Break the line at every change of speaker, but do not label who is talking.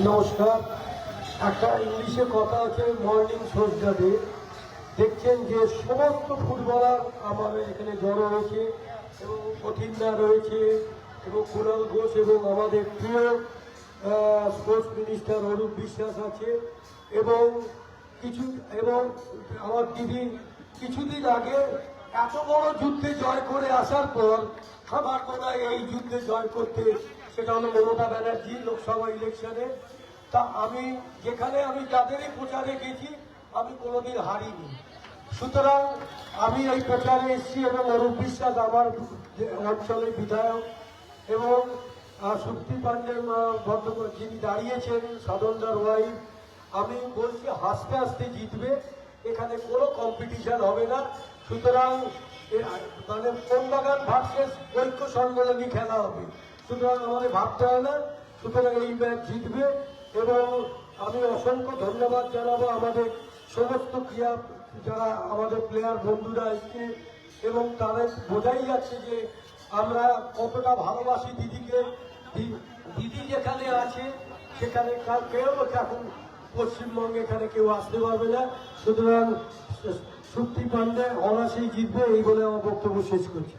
নমস্কার। একটা ইংলিশে কথা আছে মর্নিং সোজা ডে দেখছেন যে সমস্ত ফুটবলার আমাদের এখানে জড়ো হয়েছে এবং কঠিনদা রয়েছে এবং কুণাল ঘোষ এবং আমাদের প্রিয় স্পোর্টস মিনিস্টার অরূপ বিশ্বাস আছে এবং কিছু, এবং আমার দিদি কিছুদিন আগে এত বড় যুদ্ধে জয় করে আসার পর আমার কোথায় এই যুদ্ধে জয় করতে সেটা হলো মমতা ব্যানার্জি লোকসভা ইলেকশনে। তা আমি যেখানে আমি যাদেরই প্রচারে গেছি, আমি কোনোদিন হারিনি। সুতরাং আমি এই প্রচারে এসেছি এবং অরূপ বিশ্বাস আমার অঞ্চলের বিধায়ক এবং শক্তি পাণ্ডে যিনি দাঁড়িয়েছেন, সাধনদার ওয়াইফ আমি বলছি হাসতে হাসতে জিতবে। এখানে কোনো কম্পিটিশন হবে না। সুতরাং মানে কোন বাগান ভার্সেস ঐক্য সম্মেলনী খেলা হবে। সুতরাং আমাদের ভাবতে হয় না। সুতরাং এই ম্যাচ জিতবে এবং আমি অসংখ্য ধন্যবাদ জানাব আমাদের সমস্ত ক্রিয়া, যারা আমাদের প্লেয়ার বন্ধুরা এসছে এবং তাদের বোঝাই যাচ্ছে যে আমরা কতটা ভালোবাসি দিদিকে। দিদি যেখানে আছে, সেখানে কেউ এখন পশ্চিমবঙ্গে এখানে কেউ আসতে পারবে না। সুতরাং শক্তি পান্ডে অনাসেই জিতবে, এই বলে আমার বক্তব্য শেষ করছি।